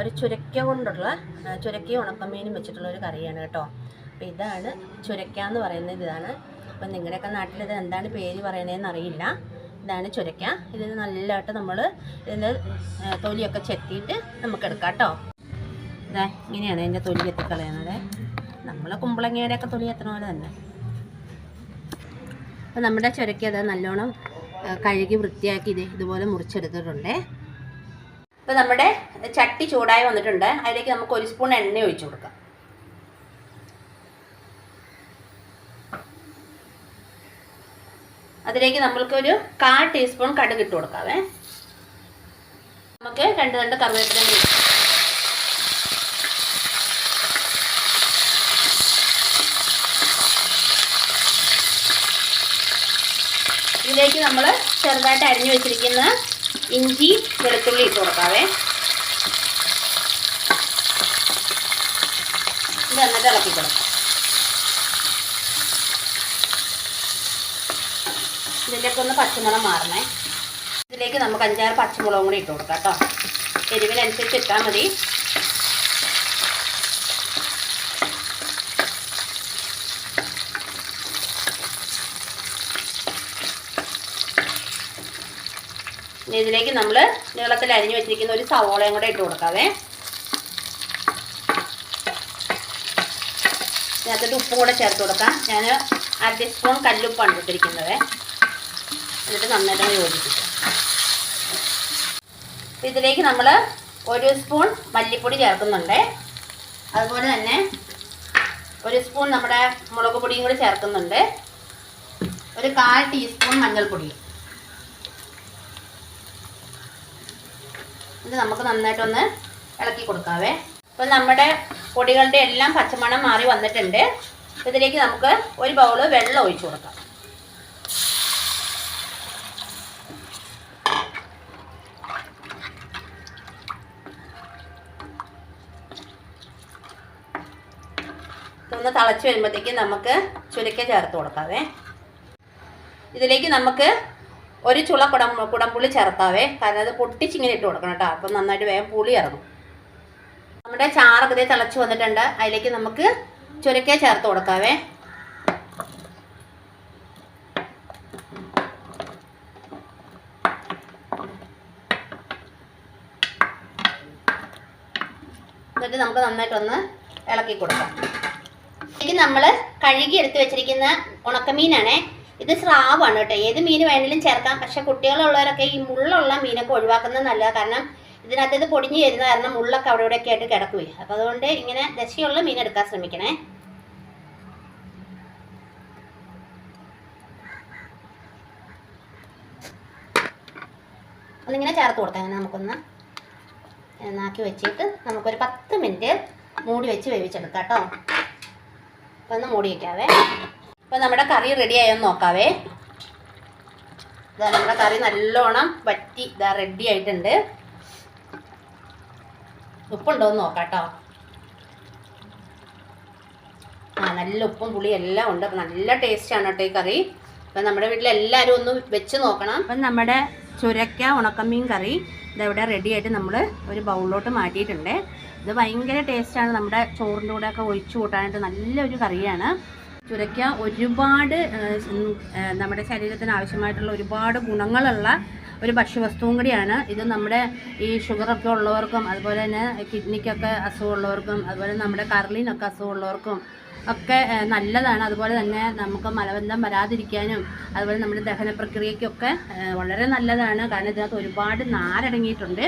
ഒരു ചുരക്ക കൊണ്ടുള്ള ചുരക്കി ഉണക്കമീനും വെച്ചിട്ടുള്ള ഒരു കറിയാണ് കേട്ടോ. അപ്പോൾ ഇതാണ് ചുരക്ക എന്ന് പറയുന്നത് ഇതാണ്. അപ്പം നിങ്ങളുടെയൊക്കെ നാട്ടിൽ ഇത് എന്താണ് പേര് പറയണതെന്ന് അറിയില്ല. ഇതാണ് ചുരക്ക. ഇതിന് നല്ലതായിട്ട് നമ്മൾ ഇതിന്റെ തൊലിയൊക്കെ ചെത്തിയിട്ട് നമുക്ക് എടുക്കാം കേട്ടോ. ഇതാ ഇങ്ങനെയാണ് ഇതിന്റെ തൊലി എത്തിക്കളയുന്നത് നമ്മൾ കുമ്പളങ്ങയുടെയൊക്കെ തൊലി എത്തണ പോലെ തന്നെ. അപ്പം നമ്മുടെ ചുരക്ക അത് നല്ലോണം കഴുകി വൃത്തിയാക്കി ഇത് ഇതുപോലെ മുറിച്ചെടുത്തിട്ടുണ്ട്. ഇപ്പോൾ നമ്മുടെ ചട്ടി ചൂടായി വന്നിട്ടുണ്ട്. അതിലേക്ക് നമുക്ക് ഒരു സ്പൂൺ എണ്ണ ഒഴിച്ചു കൊടുക്കാം. അതിലേക്ക് നമ്മൾക്കൊരു കാൽ ടീസ്പൂൺ കടുക് ഇട്ട് കൊടുക്കാവേ. നമുക്ക് രണ്ട് രണ്ട് കറിവേപ്പില ഇതിലേക്ക് നമ്മൾ ചെറുതായിട്ട് അരിഞ്ഞു വെച്ചിരിക്കുന്ന ഇഞ്ചി വെളുത്തുള്ളി ഇട്ട് കൊടുക്കാവേ ഇത് എന്നിട്ട് ഇളക്കി കൊടുക്കാം ഇതിന്റെയൊക്കെ ഒന്ന് പച്ചമുളക് മാറണേ. ഇതിലേക്ക് നമുക്ക് അഞ്ചാറ് പച്ചമുളകും കൂടി ഇട്ട് കൊടുക്കാം കേട്ടോ. എരിവിനനുസരിച്ച് ഇട്ടാൽ മതി. ഇതിലേക്ക് നമ്മൾ നീളത്തിൽ അരിഞ്ഞു വെച്ചിരിക്കുന്ന ഒരു സവോളയും കൂടെ ഇട്ട് കൊടുക്കാവേ. ഇതിനകത്തോട്ട് ഉപ്പും കൂടെ ചേർത്ത് കൊടുക്കാം. ഞാൻ അര ടീസ്പൂൺ കല്ലുപ്പാണ് ഇട്ടിരിക്കുന്നത്. എന്നിട്ട് നന്നായിട്ട് യോജിപ്പിക്കാം. ഇതിലേക്ക് നമ്മൾ ഒരു സ്പൂൺ മല്ലിപ്പൊടി ചേർക്കുന്നുണ്ട്. അതുപോലെ തന്നെ ഒരു സ്പൂൺ നമ്മുടെ മുളക് പൊടിയും കൂടി ചേർക്കുന്നുണ്ട്. ഒരു കാൽ ടീസ്പൂൺ മഞ്ഞൾപ്പൊടിയും ഇത് നമുക്ക് നന്നായിട്ടൊന്ന് ഇളക്കി കൊടുക്കാവേ. അപ്പോൾ നമ്മുടെ പൊടികളുടെ എല്ലാം പച്ചമണം മാറി വന്നിട്ടുണ്ട്. ഇതിലേക്ക് നമുക്ക് ഒരു ബൗൾ വെള്ളം ഒഴിച്ചു കൊടുക്കാം. ഒന്ന് തിളച്ച് വരുമ്പോഴത്തേക്കും നമുക്ക് ചുരക്ക ചേർത്ത് കൊടുക്കാവേ. ഇതിലേക്ക് നമുക്ക് ഒരു ചുള കുടം കുടംപുളി ചേർത്താവേ. കാരണം അത് പൊട്ടിച്ചിങ്ങനെ ഇട്ട് കൊടുക്കണം കേട്ടോ. അപ്പം നന്നായിട്ട് വേഗം പുളി ഇറങ്ങും. നമ്മുടെ ചാറൊക്കെ ദേ തിളച്ച് വന്നിട്ടുണ്ട്. അതിലേക്ക് നമുക്ക് ചുരക്ക ചേർത്ത് കൊടുക്കാവേ. എന്നിട്ട് നമുക്ക് നന്നായിട്ടൊന്ന് ഇളക്കി കൊടുക്കാം. ഇതിലേക്ക് നമ്മൾ കഴുകി എടുത്ത് വെച്ചിരിക്കുന്ന ഉണക്കമീനാണേ. ഇത് സ്രാവാണ് കേട്ടോ. ഏത് മീൻ വേണമെങ്കിലും ചേർക്കാം. പക്ഷെ കുട്ടികളുള്ളവരൊക്കെ ഈ മുള്ളുള്ള മീനൊക്കെ ഒഴിവാക്കുന്നത് നല്ലതാണ് കാരണം ഇതിനകത്ത് ഇത് പൊടിഞ്ഞ് വരുന്ന കാരണം മുള്ളൊക്കെ അവിടെ ഇവിടെയൊക്കെ ആയിട്ട് കിടക്കുകയും അപ്പോൾ അതുകൊണ്ട് ഇങ്ങനെ ദശയുള്ള മീൻ എടുക്കാൻ ശ്രമിക്കണേ. ഒന്നിങ്ങനെ ചേർത്ത് കൊടുത്താൽ നമുക്കൊന്ന്. നന്നാക്കി വെച്ചിട്ട് നമുക്കൊരു പത്ത് മിനിറ്റ് മൂടി വെച്ച് വേവിച്ചെടുക്കാം കേട്ടോ. അപ്പം ഒന്ന് മൂടി വയ്ക്കാവേ അപ്പം നമ്മുടെ കറി റെഡി ആയെന്ന് നോക്കാവേ. ഇതാ നമ്മുടെ കറി നല്ലോണം വറ്റി ഇതാ റെഡി ആയിട്ടുണ്ട്. ഉപ്പുണ്ടോ എന്ന് നോക്കാട്ടോ കേട്ടോ. ആ നല്ല ഉപ്പും പുളിയും എല്ലാം ഉണ്ട്. നല്ല ടേസ്റ്റാണ് കേട്ടോ ഈ കറി. അപ്പം നമ്മുടെ വീട്ടിൽ എല്ലാവരും ഒന്ന് വെച്ച് നോക്കണം. അപ്പം നമ്മുടെ ചുരക്ക ഉണക്കമീൻ കറി ഇതെവിടെ റെഡി ആയിട്ട് നമ്മൾ ഒരു ബൗളിലോട്ട് മാറ്റിയിട്ടുണ്ട്. ഇത് ഭയങ്കര ടേസ്റ്റാണ് നമ്മുടെ ചോറിന്റെ കൂടെയൊക്കെ ഒഴിച്ചു കൂട്ടാനായിട്ട് നല്ലൊരു കറിയാണ്. ചുരക്ക ഒരുപാട് നമ്മുടെ ശരീരത്തിന് ആവശ്യമായിട്ടുള്ള ഒരുപാട് ഗുണങ്ങളുള്ള ഒരു ഭക്ഷ്യവസ്തുവും കൂടിയാണ്. ഇത് നമ്മുടെ ഈ ഷുഗറൊക്കെ ഉള്ളവർക്കും അതുപോലെ തന്നെ കിഡ്നിക്കൊക്കെ അസുഖമുള്ളവർക്കും അതുപോലെ നമ്മുടെ കരളിനൊക്കെ അസുഖമുള്ളവർക്കും ഒക്കെ നല്ലതാണ്. അതുപോലെ തന്നെ നമുക്ക് മലബന്ധം വരാതിരിക്കാനും അതുപോലെ നമ്മുടെ ദഹന പ്രക്രിയയ്ക്കൊക്കെ വളരെ നല്ലതാണ്. കാരണം ഇതിനകത്ത് ഒരുപാട് നാരടങ്ങിയിട്ടുണ്ട്.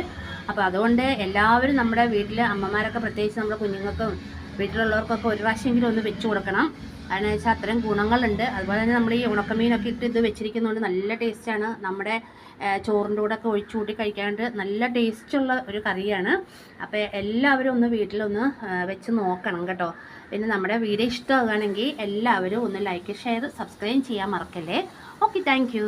അപ്പോൾ അതുകൊണ്ട് എല്ലാവരും നമ്മുടെ വീട്ടിലെ അമ്മമാരൊക്കെ പ്രത്യേകിച്ച് നമ്മുടെ കുഞ്ഞുങ്ങൾക്കും വീട്ടിലുള്ളവർക്കൊക്കെ ഒരു പ്രാവശ്യമെങ്കിലും ഒന്ന് വെച്ച് കൊടുക്കണം. കാരണം വെച്ചാൽ അത്രയും ഗുണങ്ങളുണ്ട്. അതുപോലെ തന്നെ നമ്മൾ ഈ ഉണക്കമീനൊക്കെ ഇട്ട് ഇത് വെച്ചിരിക്കുന്നതുകൊണ്ട് നല്ല ടേസ്റ്റാണ്. നമ്മുടെ ചോറിന്റെ കൂടെ ഒക്കെ ഒഴിച്ചു കൂട്ടി കഴിക്കാണ്ട് നല്ല ടേസ്റ്റുള്ള ഒരു കറിയാണ്. അപ്പോൾ എല്ലാവരും ഒന്ന് വീട്ടിലൊന്ന് വെച്ച് നോക്കണം കേട്ടോ. പിന്നെ നമ്മുടെ വീഡിയോ ഇഷ്ടമാകുകയാണെങ്കിൽ എല്ലാവരും ഒന്ന് ലൈക്ക് ഷെയർ സബ്സ്ക്രൈബ് ചെയ്യാൻ മറക്കല്ലേ? Okay thank